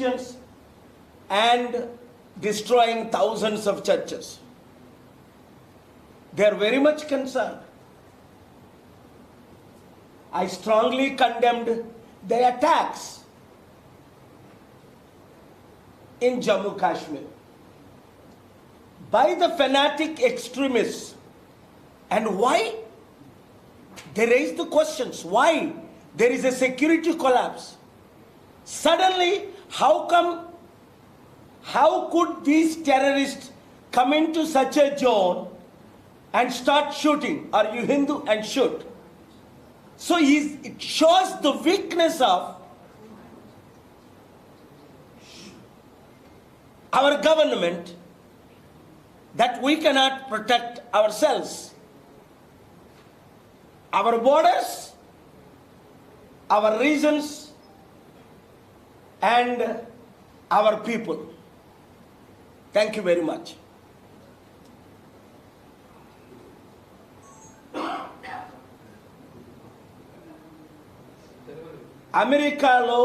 Christians and destroying thousands of churches. They are very much concerned. I strongly condemned the attacks in Jammu Kashmir by the fanatic extremists. And why? They raise the questions why there is a security collapse. Suddenly, how come, how could these terrorists come into such a zone and start shooting? Are you Hindu? And shoot. So he's, it shows the weakness of our government that we cannot protect ourselves. Our borders, our regions, and our people. Thank you very much. అమెరికాలో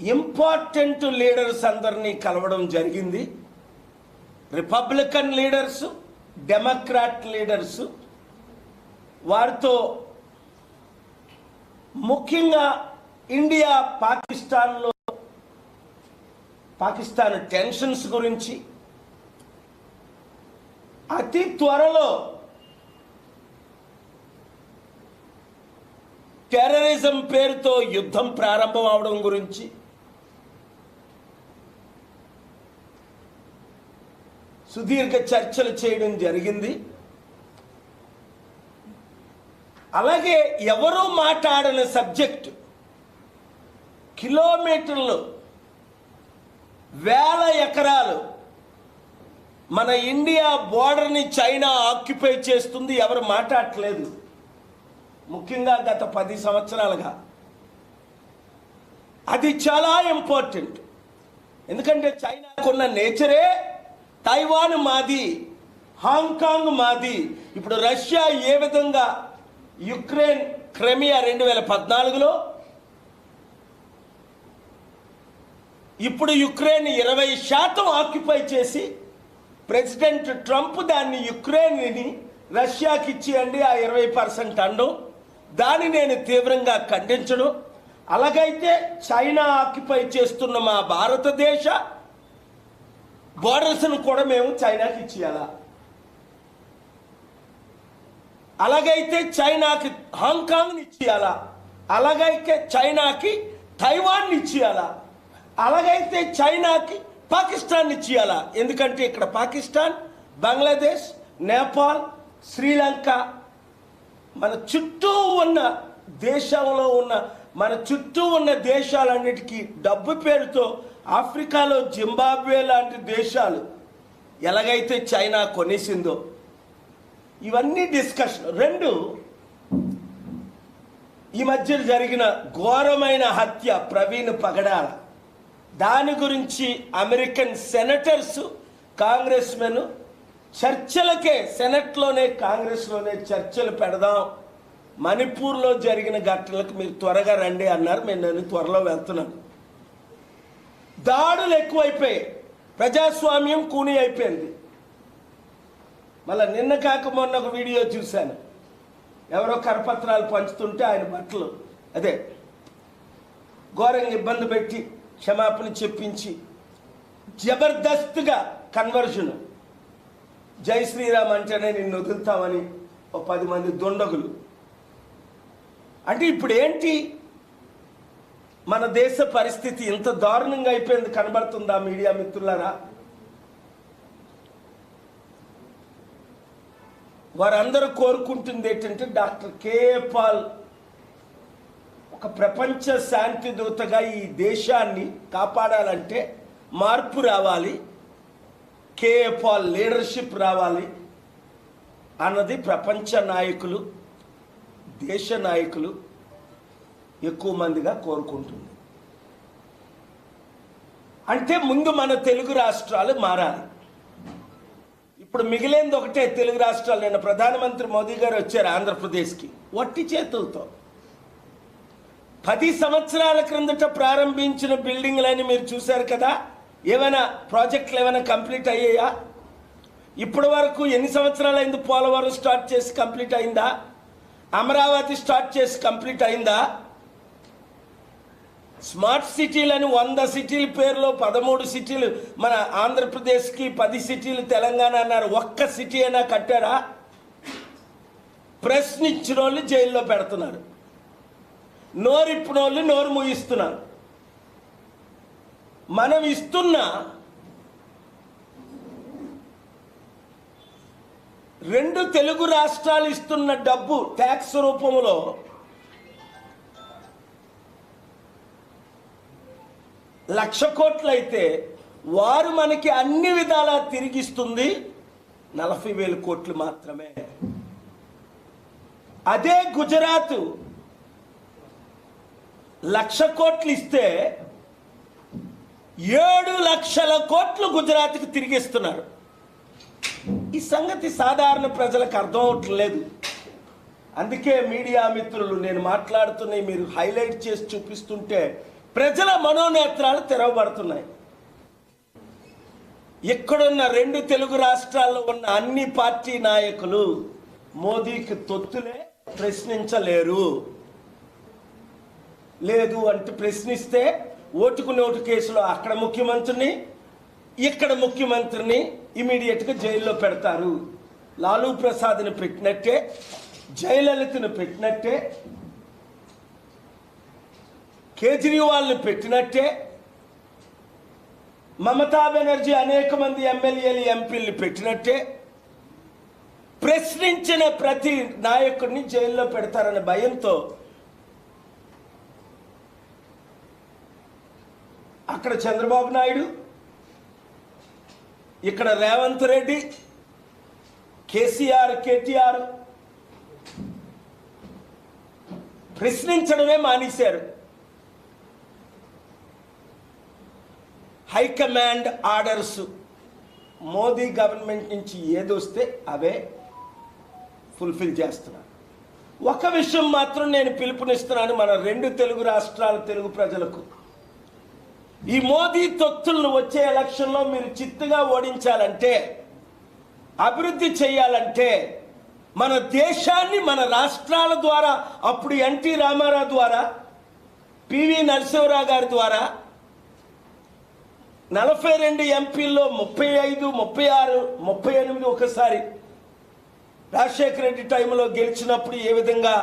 important leaders అందరినీ కలవడం జరిగింది Republican leaders Democrat leaders వారితో ముఖ్యంగా India పాకిస్తాన్లో Pakistan tensions గురించి అతి త్వరలో టెర్రరిజం పేరుతో యుద్ధం ప్రారంభం అవడం గురించి సుదీర్ఘ చర్చలు చేయడం జరిగింది. అలాగే ఎవరూ మాట్లాడని సబ్జెక్ట్ కిలోమీటర్లు వేల ఎకరాలు మన ఇండియా బోర్డర్ని చైనా ఆక్యుపై చేస్తుంది ఎవరు మాట్లాడట్లేదు. ముఖ్యంగా గత పది సంవత్సరాలుగా. అది చాలా ఇంపార్టెంట్. ఎందుకంటే చైనాకున్న నేచరే తైవాన్ మాది హాంకాంగ్ మాది. ఇప్పుడు రష్యా ఏ విధంగా యుక్రెయిన్ క్రెమియా రెండు వేల పద్నాలుగులో ఇప్పుడు యుక్రెయిన్ ఇరవై శాతం ఆక్యుపై చేసి ప్రెసిడెంట్ ట్రంప్ దాన్ని యుక్రెయిన్ని రష్యాకి ఇచ్చేయండి ఆ ఇరవై పర్సెంట్ అనడం దాన్ని నేను తీవ్రంగా ఖండించడం అలాగైతే చైనా ఆక్యుపై చేస్తున్న మా భారతదేశ బోర్డర్స్ను కూడా మేము చైనాకి ఇచ్చేయాలా? అలాగైతే చైనాకి హాంకాంగ్ని ఇచ్చేయాలా? అలాగైతే చైనాకి తైవాన్ని ఇచ్చేయాలా? అలాగైతే చైనాకి పాకిస్తాన్ ఇచ్చేయాలా? ఎందుకంటే ఇక్కడ పాకిస్తాన్ బంగ్లాదేశ్ నేపాల్ శ్రీలంక మన చుట్టూ ఉన్న దేశంలో ఉన్న మన చుట్టూ ఉన్న దేశాలన్నిటికీ డబ్బు పేరుతో ఆఫ్రికాలో జింబాబ్వే లాంటి దేశాలు ఎలాగైతే చైనా కొనేసిందో ఇవన్నీ డిస్కషన్. రెండు ఈ మధ్య జరిగిన ఘోరమైన హత్య ప్రవీణ్ పగడాల. దాని గురించి అమెరికన్ సెనటర్స్ కాంగ్రెస్ మెన్ చర్చలకే సెనెట్లోనే కాంగ్రెస్లోనే చర్చలు పెడదాం. మణిపూర్లో జరిగిన ఘటనలకు మీరు త్వరగా రండి అన్నారు. మేము నేను త్వరలో వెళ్తున్నాను దాడులు ఎక్కువైపోయాయి. ప్రజాస్వామ్యం కూని అయిపోయింది. మళ్ళీ నిన్న కాక మొన్న ఒక వీడియో చూశాను. ఎవరో కరపత్రాలు పంచుతుంటే ఆయన బట్టలు అదే ఘోరంగా ఇబ్బంది పెట్టి క్షమాపణ చెప్పించి జబర్దస్త్గా కన్వర్షన్. జై శ్రీరామ్ అంటేనే నిన్ను వదులుతామని ఒక పది మంది దుండగులు. అంటే ఇప్పుడు ఏంటి మన దేశ పరిస్థితి ఇంత దారుణంగా అయిపోయింది కనబడుతుందా మీడియా మిత్రులారా? వారందరూ కోరుకుంటుంది ఏంటంటే డాక్టర్ కే పాల్ ఒక ప్రపంచ శాంతి దూతగా ఈ దేశాన్ని కాపాడాలంటే మార్పు రావాలి కే లీడర్షిప్ రావాలి అన్నది ప్రపంచ నాయకులు దేశ నాయకులు ఎక్కువ మందిగా కోరుకుంటుంది. అంటే ముందు మన తెలుగు రాష్ట్రాలు మారాలి. ఇప్పుడు మిగిలింది ఒకటే తెలుగు రాష్ట్రాలు. నిన్న ప్రధానమంత్రి మోదీ గారు వచ్చారు ఆంధ్రప్రదేశ్కి. వట్టి చేతులతో. పది సంవత్సరాల క్రిందట ప్రారంభించిన బిల్డింగ్లని మీరు చూశారు కదా? ఏమైనా ప్రాజెక్టులు ఏమైనా కంప్లీట్ అయ్యాయా? ఇప్పటి వరకు ఎన్ని సంవత్సరాలు అయింది పోలవరం స్టార్ట్ చేసి కంప్లీట్ అయిందా? అమరావతి స్టార్ట్ చేసి కంప్లీట్ అయిందా? స్మార్ట్ సిటీలని వంద సిటీల పేరులో పదమూడు సిటీలు మన ఆంధ్రప్రదేశ్కి పది సిటీలు తెలంగాణ అన్నారు. ఒక్క సిటీ అయినా కట్టారా? ప్రశ్నించిన వాళ్ళు జైల్లో పెడుతున్నారు. నోరిప్పిన వాళ్ళు నోరు ముగిస్తున్నారు మనం ఇస్తున్న రెండు తెలుగు రాష్ట్రాలు ఇస్తున్న డబ్బు ట్యాక్స్ రూపంలో లక్ష కోట్లయితే వారు మనకి అన్ని విధాలా తిరిగిస్తుంది నలభై వేల కోట్లు మాత్రమే. అదే గుజరాత్ లక్ష కోట్లు ఇస్తే ఏడు లక్షల కోట్లు గుజరాత్కి తిరిగిస్తున్నారు. ఈ సంగతి సాధారణ ప్రజలకు అర్థం అవట్లేదు అందుకే మీడియా మిత్రులు నేను మాట్లాడుతున్న మీరు హైలైట్ చేసి చూపిస్తుంటే ప్రజల మనోనేత్రాలు తెరవబడుతున్నాయి. ఇక్కడున్న రెండు తెలుగు రాష్ట్రాల్లో ఉన్న అన్ని పార్టీ నాయకులు మోదీకి తొత్తులే ప్రశ్నించలేరు. లేదు అంటే ప్రశ్నిస్తే ఓటుకు నోటు కేసులో అక్కడ ముఖ్యమంత్రిని ఇక్కడ ముఖ్యమంత్రిని ఇమీడియట్గా జైల్లో పెడతారు. లాలూ ప్రసాద్ని పెట్టినట్టే జయలలితను పెట్టినట్టే కేజ్రీవాల్ని పెట్టినట్టే మమతా బెనర్జీ అనేక మంది ఎమ్మెల్యేలు ఎంపీలు పెట్టినట్టే ప్రశ్నించిన ప్రతి నాయకుడిని జైల్లో పెడతారనే భయంతో అక్కడ చంద్రబాబు నాయుడు ఇక్కడ రేవంత్ రెడ్డి కేసీఆర్ కేటీఆర్ ప్రశ్నించడమే మానేశారు. హైకమాండ్ ఆర్డర్స్ మోదీ గవర్నమెంట్ నుంచి ఏదొస్తే అవే ఫుల్ఫిల్ చేస్తున్నారు. ఒక విషయం మాత్రం నేను పిలుపునిస్తున్నాను మన రెండు తెలుగు రాష్ట్రాల తెలుగు ప్రజలకు. ఈ మోదీ తొత్తులను వచ్చే ఎలక్షన్లో మీరు చిత్తుగా ఓడించాలంటే అభివృద్ధి చేయాలంటే మన దేశాన్ని మన రాష్ట్రాల ద్వారా అప్పుడు ఎన్టీ రామారావు ద్వారా పివి నరసింహరావు గారి ద్వారా నలభై రెండు ఎంపీల్లో ముప్పై ఐదు ముప్పై ఆరు ముప్పై ఎనిమిది ఒకసారి రాజశేఖర రెడ్డి టైంలో గెలిచినప్పుడు ఏ విధంగా